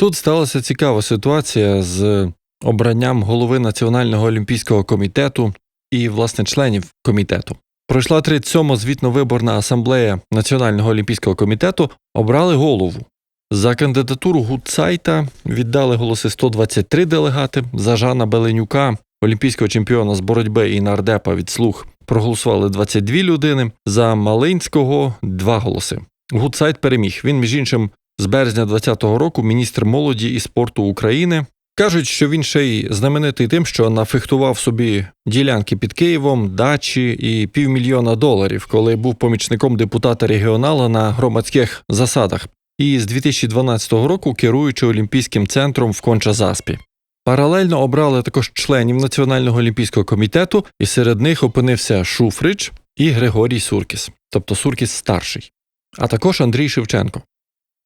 Тут сталася цікава ситуація з обранням голови Національного олімпійського комітету і, власне, членів комітету. Пройшла 37-ма звітно-виборна асамблея Національного олімпійського комітету, обрали голову. За кандидатуру Гудсайта віддали голоси 123 делегати. За Жана Беленюка, олімпійського чемпіона з боротьби і нардепа від слуг, проголосували 22 людини. За Малинського два голоси. Гудсайт переміг. Він, між іншим, з березня 2020 року міністр молоді і спорту України. Кажуть, що він ще й знаменитий тим, що нафехтував собі ділянки під Києвом, дачі і півмільйона доларів, коли був помічником депутата регіонала на громадських засадах, і з 2012 року керуючи Олімпійським центром в Конча-Заспі. Паралельно обрали також членів Національного олімпійського комітету, і серед них опинився Шуфрич і Григорій Суркіс, тобто Суркіс старший, а також Андрій Шевченко.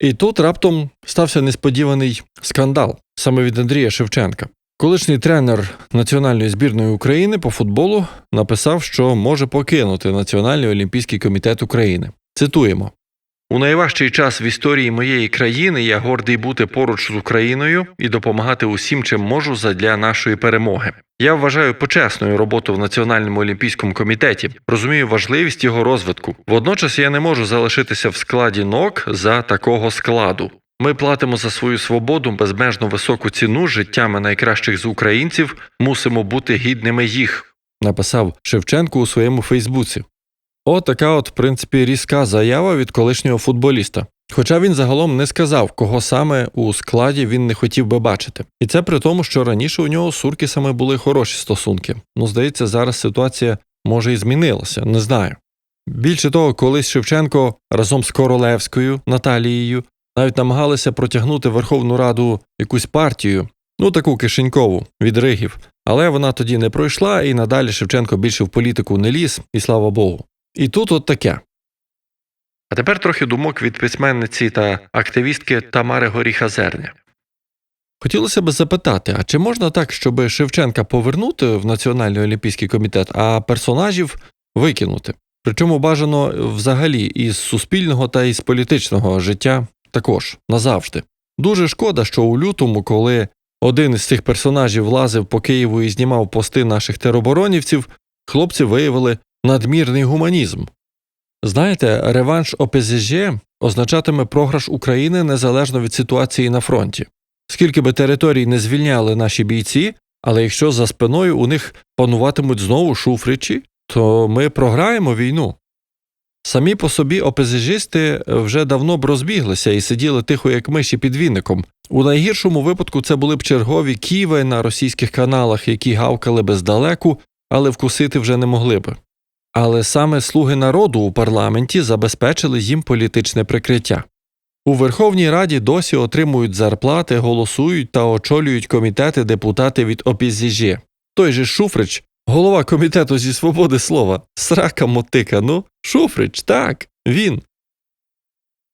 І тут раптом стався несподіваний скандал саме від Андрія Шевченка. Колишній тренер національної збірної України по футболу написав, що може покинути Національний олімпійський комітет України. Цитуємо. У найважчий час в історії моєї країни я гордий бути поруч з Україною і допомагати усім, чим можу задля нашої перемоги. Я вважаю почесною роботу в Національному олімпійському комітеті, розумію важливість його розвитку. Водночас я не можу залишитися в складі НОК за такого складу. Ми платимо за свою свободу безмежно високу ціну життями найкращих з українців, мусимо бути гідними їх, написав Шевченко у своєму Фейсбуці. От така, от, в принципі, різка заява від колишнього футболіста. Хоча він загалом не сказав, кого саме у складі він не хотів би бачити. І це при тому, що раніше у нього з Суркісами були хороші стосунки. Ну, здається, зараз ситуація може і змінилася, не знаю. Більше того, колись Шевченко разом з Королевською Наталією навіть намагалися протягнути Верховну Раду якусь партію, ну таку кишенькову від Ригів, але вона тоді не пройшла, і надалі Шевченко більше в політику не ліз, і слава Богу. І тут от таке. А тепер трохи думок від письменниці та активістки Тамари Горіха Зерня. Хотілося б запитати, а чи можна так, щоб Шевченка повернути в Національний олімпійський комітет, а персонажів викинути? Причому бажано взагалі із суспільного та із політичного життя також назавжди. Дуже шкода, що у лютому, коли один із цих персонажів лазив по Києву і знімав пости наших тероборонівців, хлопці виявили надмірний гуманізм. Знаєте, реванш ОПЗЖ означатиме програш України незалежно від ситуації на фронті. Скільки би територій не звільняли наші бійці, але якщо за спиною у них пануватимуть знову шуфричі, то ми програємо війну. Самі по собі ОПЗЖисти вже давно б розбіглися і сиділи тихо, як миші під віником. У найгіршому випадку це були б чергові ківи на російських каналах, які гавкали би здалеку, але вкусити вже не могли би. Але саме слуги народу у парламенті забезпечили їм політичне прикриття. У Верховній Раді досі отримують зарплати, голосують та очолюють комітети депутати від ОПЗЖ. Той же Шуфрич, голова комітету зі свободи слова, срака мотика, ну, Шуфрич, так, він.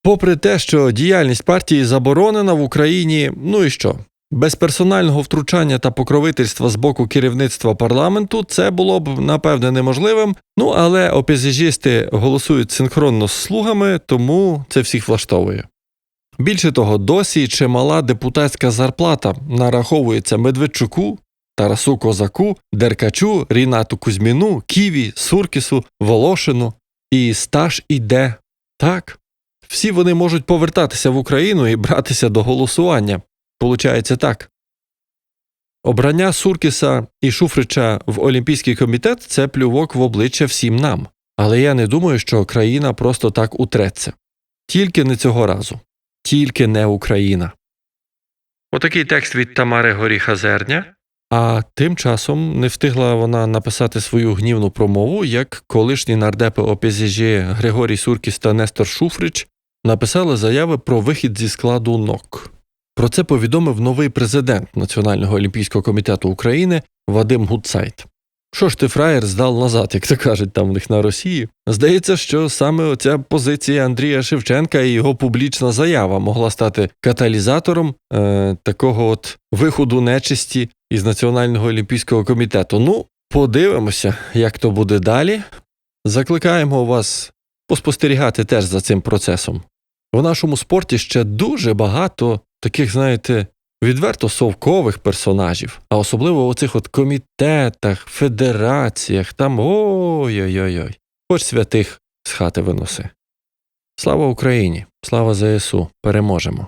Попри те, що діяльність партії заборонена в Україні, ну і що? Без персонального втручання та покровительства з боку керівництва парламенту це було б напевне неможливим. Ну але опезіжісти голосують синхронно з слугами, тому це всіх влаштовує. Більше того, досі чимала депутатська зарплата нараховується Медведчуку, Тарасу Козаку, Деркачу, Рінату Кузьміну, Ківі, Суркісу, Волошину. І стаж іде так. Всі вони можуть повертатися в Україну і братися до голосування. Получається так. Обрання Суркіса і Шуфрича в Олімпійський комітет це плювок в обличчя всім нам. Але я не думаю, що країна просто так утреться. Тільки не цього разу, тільки не Україна. Отакий текст від Тамари Горіха Зерня. А тим часом не встигла вона написати свою гнівну промову, як колишні нардепи ОПЗЖ Григорій Суркіс та Нестор Шуфрич написали заяви про вихід зі складу НОК. Про це повідомив новий президент Національного олімпійського комітету України Вадим Гудсайт. Що ж ти фраєр здав назад, як то кажуть там в них на Росії? Здається, що саме оця позиція Андрія Шевченка і його публічна заява могла стати каталізатором е, такого от виходу нечисті із Національного олімпійського комітету. Ну, подивимося, як то буде далі. Закликаємо вас поспостерігати теж за цим процесом. В нашому спорті ще дуже багато таких, знаєте, відверто совкових персонажів, а особливо у цих от комітетах, федераціях, там ой-ой-ой. Хоч святих з хати виноси. Слава Україні! Слава ЗСУ! Переможемо!